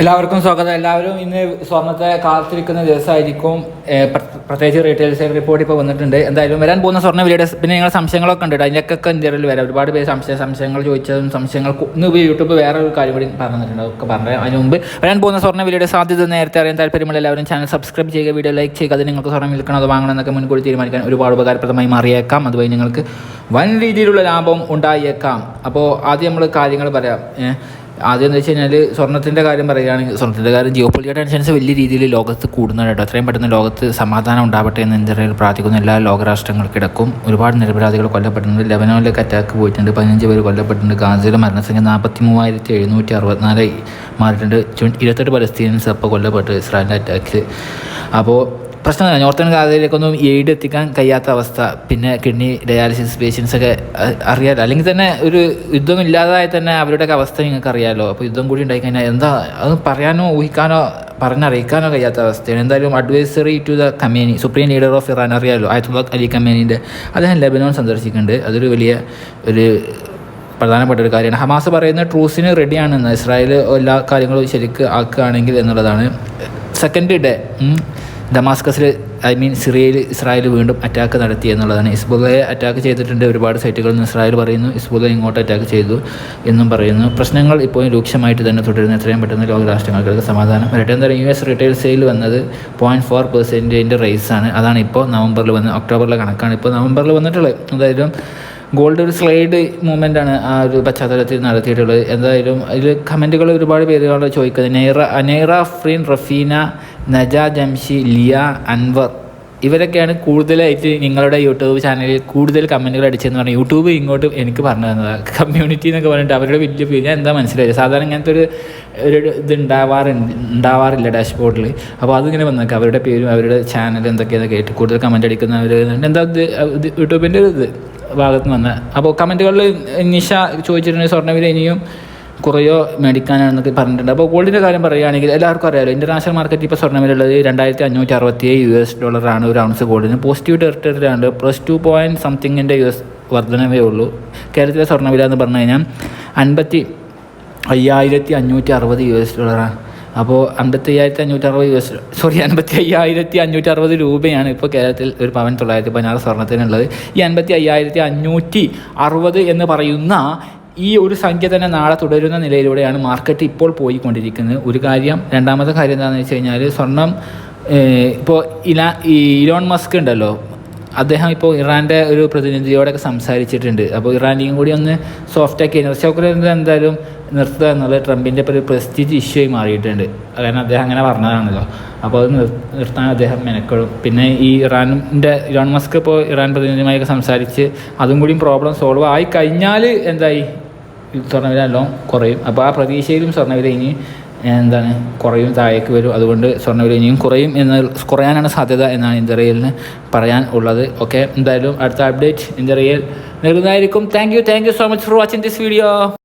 എല്ലാവർക്കും സ്വാഗതം. എല്ലാവരും ഇന്ന് സ്വർണത്തെ കാത്തിരിക്കുന്ന ദിവസമായിരിക്കും. പ്രത്യേകിച്ച് റീറ്റെയിൽ സെയിൽ റിപ്പോർട്ട് ഇപ്പോൾ വന്നിട്ടുണ്ട്. എന്തായാലും വരാൻ പോകുന്ന സ്വർണ വിലയുടെ പിന്നെ നിങ്ങൾ സംശയങ്ങളൊക്കെ ഉണ്ട് അതിന്റെയൊക്കെ ഇന്ത്യയിൽ വരാം. ഒരുപാട് പേര് സംശയ സംശയങ്ങൾ ചോദിച്ചതും സംശയങ്ങൾ ഇന്ന് യൂട്യൂബ് വേറെ ഒരു കാര്യം കൂടി പറഞ്ഞിട്ടുണ്ട്. ഒക്കെ പറഞ്ഞു അതിന് മുമ്പ് വരാൻ പോകുന്ന സ്വർണ വിലയുടെ സാധ്യത നേരത്തെ അറിയാൻ താല്പര്യമുള്ള എല്ലാവരും ചാനൽ സബ്സ്ക്രൈബ് ചെയ്യുക വീഡിയോ ലൈക്ക് ചെയ്യുക. അത് നിങ്ങൾക്ക് സ്വർണം വിൽക്കണം അത് വാങ്ങണം എന്നൊക്കെ മുൻകൂട്ടി തീരുമാനിക്കാൻ ഒരുപാട് ഉപകാരപ്രദമായി മാറിയേക്കാം. അതുവഴി നിങ്ങൾക്ക് വൻ രീതിയിലുള്ള ലാഭം ഉണ്ടായേക്കാം. അപ്പോൾ ആദ്യം നമ്മൾ കാര്യങ്ങൾ പറയാം. ആദ്യം എന്ന് വെച്ച് കഴിഞ്ഞാൽ സ്വർണത്തിന്റെ കാര്യം പറയുകയാണെങ്കിൽ സ്വർണത്തിന്റെ കാര്യം ജിയോ പൊളിറ്റിക്കൽ ടെൻഷൻസ് വലിയ രീതിയിൽ ലോകത്ത് കൂടുന്നുണ്ട് കേട്ടോ. അത്രയും പെട്ടെന്ന് ലോകത്ത് സമാധാനം ഉണ്ടാവട്ടെ എന്ന് ഇന്ത്യയിൽ പ്രാർത്ഥിക്കുന്ന. എല്ലാ ലോകരാഷ്ട്രങ്ങൾക്കിടക്കും ഒരുപാട് നിരപരാധികൾ കൊല്ലപ്പെട്ടിട്ടുണ്ട്. ലെബനോനിലേക്ക് അറ്റാക്ക് പോയിട്ടുണ്ട്. പതിനഞ്ച് പേര് കൊല്ലപ്പെട്ടിട്ടുണ്ട്. ഗാന്ധിയുടെ മരണസംഖ്യ നാൽപ്പത്തി മൂവായിരത്തി എഴുന്നൂറ്റി അറുപത്തിനാലായി മാറിയിട്ടുണ്ട്. ഇരുപത്തെട്ട് പലസ്തീൻസ് അപ്പോൾ കൊല്ലപ്പെട്ടു. ഇസ്രായേലിന്റെ അറ്റാക്കിൽ അപ്പോൾ പ്രശ്നം നോർത്തേൺ ഗാദയിലേക്കൊന്നും എയ്ഡ് എത്തിക്കാൻ കഴിയാത്ത അവസ്ഥ. പിന്നെ കിഡ്നി ഡയാലിസിസ് പേഷ്യൻസ് ഒക്കെ അറിയാലോ. അല്ലെങ്കിൽ തന്നെ ഒരു യുദ്ധം ഇല്ലാതായി തന്നെ അവരുടെയൊക്കെ അവസ്ഥ നിങ്ങൾക്ക് അറിയാലോ. അപ്പോൾ യുദ്ധം കൂടി ഉണ്ടായി കഴിഞ്ഞാൽ എന്താ? അത് പറയാനോ ഊഹിക്കാനോ പറഞ്ഞറിയിക്കാനോ കഴിയാത്ത അവസ്ഥയാണ്. എന്തായാലും advisory to the Khamenei supreme leader of Iran അറിയാലോ ആയത്തുള്ള അലി കമ്മ്യൂണിന്റെ അദ്ദേഹം ലെബനോൺ സന്ദർശിക്കുന്നുണ്ട്. അതൊരു വലിയ ഒരു പ്രധാനപ്പെട്ട ഒരു കാര്യമാണ്. ഹമാസ് പറയുന്ന ട്രൂസിന് റെഡിയാണെന്ന് ഇസ്രായേൽ എല്ലാ കാര്യങ്ങളും ശരിക്ക് ആക്കുകയാണെങ്കിൽ എന്നുള്ളതാണ്. സെക്കൻഡ് ഡേ ഡമാസ്കസിൽ ഐ മീൻ സിറിയയിൽ ഇസ്രായേൽ വീണ്ടും അറ്റാക്ക് നടത്തി എന്നുള്ളതാണ്. ഇസ്ബുലയെ അറ്റാക്ക് ചെയ്തിട്ടുണ്ട് ഒരുപാട് സൈറ്റുകളിൽ നിന്ന് ഇസ്രായേൽ പറയുന്നു ഇസ്ബുല ഇങ്ങോട്ട് അറ്റാക്ക് ചെയ്തു എന്നും പറയുന്നു. പ്രശ്നങ്ങൾ ഇപ്പോഴും രൂക്ഷമായിട്ട് തന്നെ തുടരുന്നു. എത്രയും പെട്ടെന്ന് ലോകരാഷ്ട്രങ്ങൾക്ക് സമാധാനം വരട്ടെ. എന്തായാലും യു എസ് റീറ്റെയിൽ സെയിൽ വന്നത് പോയിന്റ് ഫോർ പെർസെന്റേജിന്റെ റേസാണ് അതാണ് ഇപ്പോൾ നവംബറിൽ വന്ന് ഒക്ടോബറിലെ കണക്കാണ്. ഇപ്പോൾ നവംബറിൽ വന്നിട്ടുള്ളത്. എന്തായാലും ഗോൾഡ് ഒരു സ്ലൈഡ് മൂവ്മെന്റ് ആണ് ആ ഒരു പശ്ചാത്തലത്തിൽ നടത്തിയിട്ടുള്ളത്. എന്തായാലും അതിൽ കമന്റുകൾ ഒരുപാട് പേരുകൾ ചോദിക്കുന്നത് നെയ്റ നെയ്റ ഫ്രീൻ റഫീന നജ ജംഷി ലിയ അൻവർ ഇവരൊക്കെയാണ് കൂടുതലായിട്ട് നിങ്ങളുടെ യൂട്യൂബ് ചാനലിൽ കൂടുതൽ കമന്റുകൾ അടിച്ചതെന്ന് പറഞ്ഞാൽ യൂട്യൂബ് ഇങ്ങോട്ട് എനിക്ക് പറഞ്ഞു തന്നതാണ് കമ്മ്യൂണിറ്റി എന്നൊക്കെ പറഞ്ഞിട്ട് അവരുടെ വലിയ ഞാൻ എന്താ മനസ്സിലായത്? സാധാരണ ഇങ്ങനത്തെ ഒരു ഒരു ഇത് ഉണ്ടാവാറുണ്ട് ഉണ്ടാവാറില്ല ഡാഷ്ബോർഡിൽ അപ്പോൾ അതിങ്ങനെ വന്നേക്കാം. അവരുടെ പേരും അവരുടെ ചാനൽ എന്തൊക്കെയാണെന്ന് കേട്ട് കൂടുതൽ കമന്റ് അടിക്കുന്നവർ എന്താ ഇത്? ഒരു ഇത് ഭാഗത്ത് നിന്ന് വന്നത് അപ്പോൾ കമന്റുകളിൽ നിഷ ചോദിച്ചിട്ടുണ്ട് സ്വർണവില ഇനിയും കുറയോ മേടിക്കാനാണെന്നൊക്കെ പറഞ്ഞിട്ടുണ്ട്. അപ്പോൾ ഗോൾഡിന്റെ കാര്യം പറയുകയാണെങ്കിൽ എല്ലാവർക്കും അറിയാമല്ലോ ഇന്റർനാഷണൽ മാർക്കറ്റ് ഇപ്പോൾ സ്വർണവില ഉള്ളത് രണ്ടായിരത്തി അഞ്ഞൂറ്റി അറുപത്തി ഏഴ് യു എസ് ഡോളറാണ് ഒരു ഔൺസ് ഗോൾഡിന്. പോസിറ്റീവ് ടെറിട്ടറിയിലാണ് പ്ലസ് ടു പോയിന്റ് സംതിങ്ങിന്റെ യു എസ് വർധനവേ ഉള്ളൂ. കേരളത്തിലെ സ്വർണവില എന്ന് പറഞ്ഞു കഴിഞ്ഞാൽ അൻപത്തി അയ്യായിരത്തി അഞ്ഞൂറ്റി അറുപത് യു എസ് ഡോളറാണ്. അപ്പോൾ അമ്പത്തി അയ്യായിരത്തി അഞ്ഞൂറ്റി അറുപത് യു എസ് സോറി അൻപത്തി അയ്യായിരത്തി അഞ്ഞൂറ്റി അറുപത് രൂപയാണ് ഇപ്പോൾ കേരളത്തിൽ ഒരു പവൻ തൊള്ളായിരത്തി പതിനാറ് സ്വർണത്തിനുള്ളത്. ഈ അൻപത്തി അയ്യായിരത്തി അഞ്ഞൂറ്റി അറുപത് എന്ന് പറയുന്ന ഈ ഒരു സംഖ്യ തന്നെ നാളെ തുടരുന്ന നിലയിലൂടെയാണ് മാർക്കറ്റ് ഇപ്പോൾ പോയിക്കൊണ്ടിരിക്കുന്നത്. ഒരു കാര്യം രണ്ടാമത്തെ കാര്യം എന്താണെന്ന് വെച്ച് കഴിഞ്ഞാൽ സ്വർണം ഇപ്പോൾ ഇലാ ഈ ഇലോൺ മസ്ക് ഉണ്ടല്ലോ അദ്ദേഹം ഇപ്പോൾ ഇറാന്റെ ഒരു പ്രതിനിധിയോടൊക്കെ സംസാരിച്ചിട്ടുണ്ട്. അപ്പോൾ ഇറാനിയും കൂടി ഒന്ന് സോഫ്റ്റ് ആക്കി റഷ്യ എന്തായാലും നിർത്തുക എന്നുള്ളത് ട്രംപിന്റെ ഒരു പ്രസ്റ്റീജ് ഇഷ്യൂ ആയി മാറിയിട്ടുണ്ട്. കാരണം അദ്ദേഹം അങ്ങനെ പറഞ്ഞതാണല്ലോ. അപ്പോൾ അത് നിർത്താൻ അദ്ദേഹം മെനക്കെടും. പിന്നെ ഈ ഇറാനിന്റെ ഇലോൺ മസ്ക് ഇപ്പോൾ ഇറാൻ പ്രതിനിധിയുമായൊക്കെ സംസാരിച്ച് അതും കൂടിയും പ്രോബ്ലം സോൾവ് ആയി കഴിഞ്ഞാൽ എന്തായി? സ്വർണവില എല്ലാം കുറയും. അപ്പോൾ ആ പ്രതീക്ഷയിലും സ്വർണവില ഇനി എന്താണ് കുറയും താഴേക്ക് വരും. അതുകൊണ്ട് സ്വർണവില ഇനിയും കുറയും എന്ന് കുറയാനാണ് സാധ്യത എന്നാണ് ഇന്ത്യറിയലിന് പറയാൻ ഉള്ളത്. ഓക്കെ എന്തായാലും അടുത്ത അപ്ഡേറ്റ് ഇന്ത്യറിയൽ നൽകുന്നതായിരിക്കും. Thank you thank you so much for watching this video.